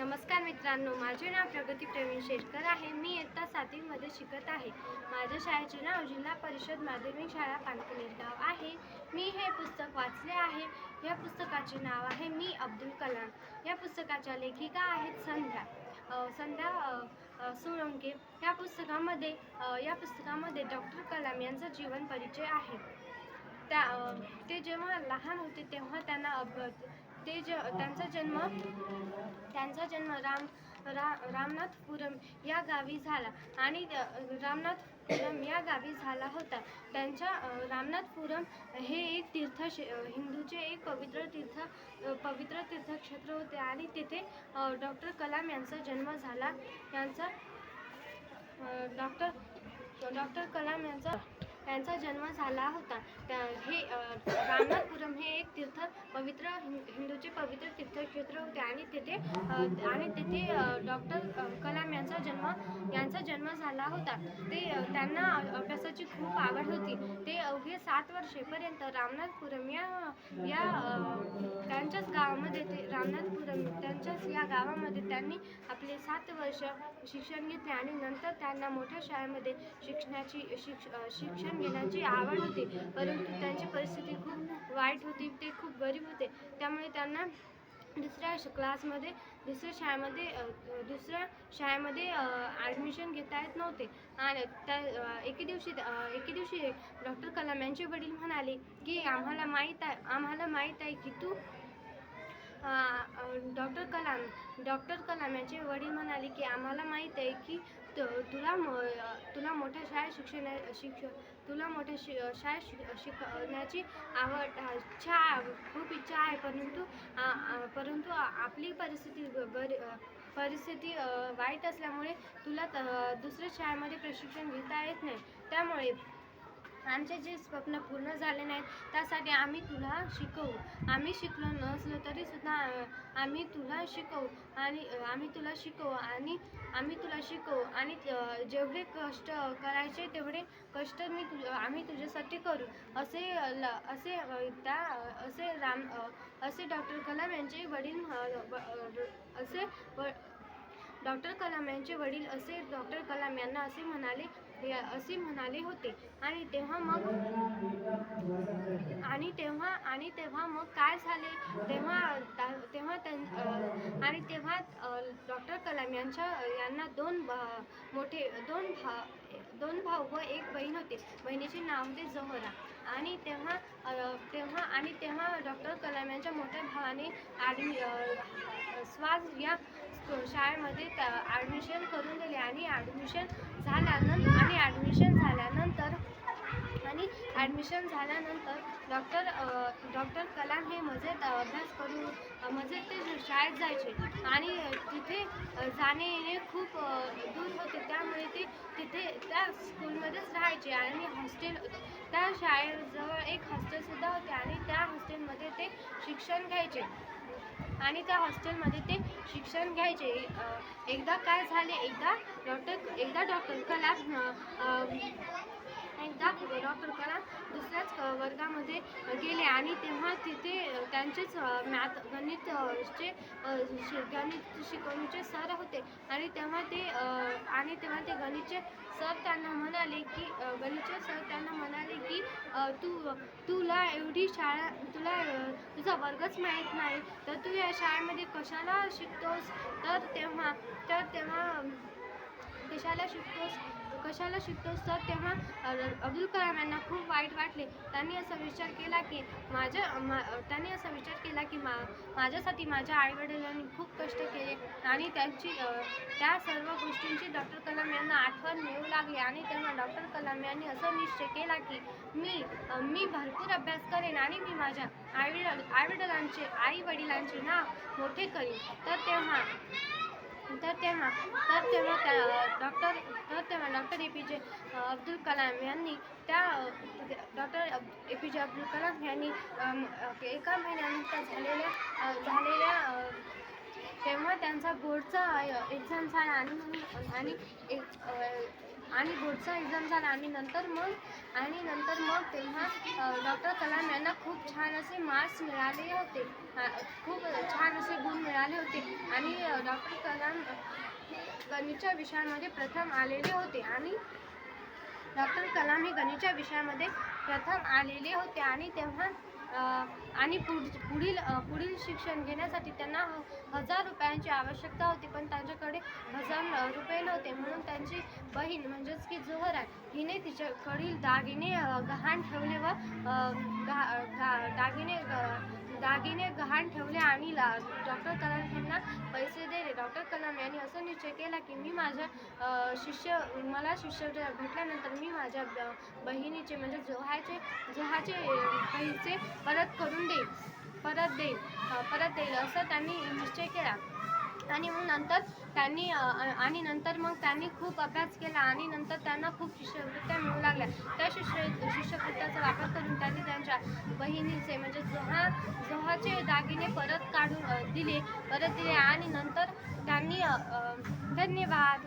नमस्कार मित्रांनो माझे नाव प्रगती प्रवीण शेटकर आहे. मी इयत्ता सातवीमध्ये शिकत आहे. माझ्या शाळेचे नाव जिल्हा परिषद माध्यमिक शाळा पानकनेर गाव आहे. मी हे पुस्तक वाचले आहे. या पुस्तकाचे नाव आहे मी अब्दुल कलाम. या पुस्तकाच्या लेखिका आहेत संध्या. संध्या सोळंके. या पुस्तकामध्ये या पुस्तकामध्ये डॉक्टर कलाम यांचा जीवन परिचय आहे. त्या ते जेव्हा लहान होते तेव्हा त्यांना अभ ते ज त्यांचा जन्म त्यांचा जन्म राम रा रामनाथपुरम या गावी झाला. आणि रामनाथपुरम या गावी झाला होता. त्यांच्या रामनाथपुरम हे एक तीर्थ हिंदूचे एक पवित्र तीर्थ पवित्र तीर्थक्षेत्र होते. आणि तिथे डॉक्टर कलाम यांचा जन्म झाला. यांचा डॉक्टर डॉक्टर कलाम यांचा यांचा जन्म झाला होता. त्या हे रामनाथपुरम हे एक तीर्थ पवित्र हिंदूचे पवित्र तीर्थक्षेत्र होते आणि तिथे आणि तिथे डॉक्टर कलाम यांचा जन्म यांचा जन्म झाला होता. ते त्यांना अभ्यासाची खूप आवड होती. ते सात वर्षेपर्यंत रामनाथपुरम या या त्यांच्याच गावामध्ये ते रामनाथपुरम त्यांच्याच या गावामध्ये त्यांनी आपले सात वर्ष शिक्षण घेतले आणि नंतर त्यांना मोठ्या शाळेमध्ये शिक्षणाची शिक्ष शिक्षण घेण्याची आवड होती. परंतु त्यांची परिस्थिती खूप वाईट होती ते खूप गरीब होते. त्यामुळे त्यांना दुसऱ्या क्लासमध्ये दुसऱ्या शाळेमध्ये दुसऱ्या शाळेमध्ये ॲडमिशन घेता येत नव्हते. आणि त्या एके दिवशी एके दिवशी डॉक्टर कलाम यांचे वडील म्हणाले की आम्हाला माहीत आहे आम्हाला माहीत आहे की तू कलाम डॉक्टर कलाम यांचे वडील म्हणाले की आम्हाला माहीत आहे की त- तुला तुला मोठ्या शाळेत शिक्षण शिक्ष तुला मोठ्या शि शाळेत शिक शिकण्याची आवड इच्छा खूप इच्छा आहे परंतु परंतु आपली परिस्थिती परिस्थिती वाईट असल्यामुळे तुला त- दुसऱ्या शाळेमध्ये प्रशिक्षण घेता येत नाही. त्यामुळे आमचे जे स्वप्न पूर्ण झाले नाहीत त्यासाठी आम्ही तुला शिकवू. आम्ही शिकलो नसलो तरी सुद्धा आम्ही तुला शिकवू आणि आम्ही तुला शिकवू आणि आम्ही तुला शिकवू आणि जेवढे कष्ट करायचे तेवढे कष्ट मी तु आम्ही तुझ्यासाठी करू. असे ल असे त्या असे राम असे डॉक्टर कलाम यांचे वडील असे व डॉक्टर कलाम यांचे वडील असे डॉक्टर कलाम यांना असे म्हणाले या- असे म्हणाले होते. आणि तेव्हा मग आणि तेव्हा आणि तेव्हा मग काय झाले? तेव्हा त्या- तेव्हा त्यां आणि तेव्हा डॉक्टर कलाम यांच्या यांना दोन भा- मोठे दोन भा दोन भाऊ व एक बहीण होते. बहिणीचे नाव होते जहोरा. आणि तेव्हा तेव्हा आणि तेव्हा डॉक्टर कलाम यांच्या मोठ्या भावाने ॲडमि अ, स्वाज या शाळेमध्ये ॲडमिशन करून दिले आणि ॲडमिशन झाल्यानंतर आणि ॲडमिशन झाल्यानंतर आणि ॲडमिशन झाल्यानंतर डॉक्टर डॉक्टर कलाम हे मजेत अभ्यास करून मजेत ते शाळेत जायचे. आणि तिथे जाणे येणे खूप दूर होते. त्यामुळे ते तिथे त्या स्कूलमध्येच राहायचे आणि हॉस्टेल त्या शाळेजवळ एक हॉस्टेलसुद्धा होते आणि त्या हॉस्टेलमध्ये ते शिक्षण घ्यायचे. आणि त्या हॉस्टेलमध्ये ते शिक्षण घ्यायचे. एकदा काय झाले एकदा डॉक्टर एकदा डॉक्टर कलाम अ, डॉक्टर दुसऱ्याच वर्गामध्ये गेले आणि तेव्हा तिथे त्यांचेच मॅथ गणित चे गणित शिकवणीचे सर होते. आणि तेव्हा ते आणि तेव्हा ते गणितचे सर त्यांना म्हणाले की गणितचे सर त्यांना म्हणाले की तू तुला एवढी शाळा तुला तुझा वर्गच माहीत नाही तर तू या शाळेमध्ये कशाला शिकतोस? तर तेव्हा तर तेव्हा कशाला शिकतोस? कशाला शिकतोस तर तेव्हा अब्दुल कलाम यांना खूप वाईट वाटले. त्यांनी असा विचार केला की माझ्या मा त्यांनी असा विचार केला की मा माझ्यासाठी माझ्या आईवडिलांनी खूप कष्ट केले आणि त्यांची त्या सर्व गोष्टींची डॉक्टर कलाम यांना आठवण येऊ लागली आणि तेव्हा डॉक्टर कलाम यांनी असा निश्चय केला की मी मी भरपूर अभ्यास करेन आणि मी माझ्या आईवडिल आईवडिलांचे आई वडिलांचे नाव मोठे करीन. तर तेव्हा तर तेव्हा तर तेव्हा त्या डॉक्टर तर तेव्हा डॉक्टर ए पी जे अब्दुल कलाम यांनी त्या डॉक्टर ए पी जे अब्दुल कलाम यांनी एका महिन्यानंतर झालेल्या झालेल्या तेव्हा त्यांचा बोर्डचा एक्झाम झाला आणि आणि एक आणि बोर्डचा एक्झाम झाला आणि नंतर मग आणि नंतर मग तेव्हा डॉक्टर कलाम यांना खूप छान असे मार्क्स मिळाले होते. खूप छान असे गुण मिळाले होते. आणि डॉक्टर कलाम गणितच्या विषयामध्ये प्रथम आलेले होते. आणि डॉक्टर कलाम हे गणितच्या विषयामध्ये प्रथम आलेले होते. आणि तेव्हा आणि पुढ पुढील पुढील शिक्षण घेण्यासाठी त्यांना ह- हजार रुपयांची आवश्यकता होती पण त्यांच्याकडे हजार रुपये नव्हते. म्हणून त्यांची बहीण म्हणजेच की जोहरा हिने तिच्याकडील दागिने गहाण ठेवले व गा- दागिने दागिने गहाण ठेवले आणि ला डॉक्टर कलाम यांना पैसे डॉक्टर कलाम यांनी असं निश्चय केला की मी माझ्या शिष्य मला शिष्य भेटल्यानंतर मी माझ्या ब- बहिणीचे म्हणजे जोहाचे जोहाचे पैसे परत करून देईल परत देईल परत देईल असं त्यांनी निश्चय केला. आणि मग नंतर त्यांनी आणि नंतर मग त्यांनी खूप अभ्यास केला आणि नंतर त्यांना खूप शिष्यवृत्त्या मिळू लागल्या. त्या शिष्य शिष्यवृत्त्याचा वापर करून त्यांनी त्यांच्या बहिणीचे म्हणजे जहा जहाचे दागिने परत काढून दिले परत दिले आणि नंतर त्यांनी धन्यवाद.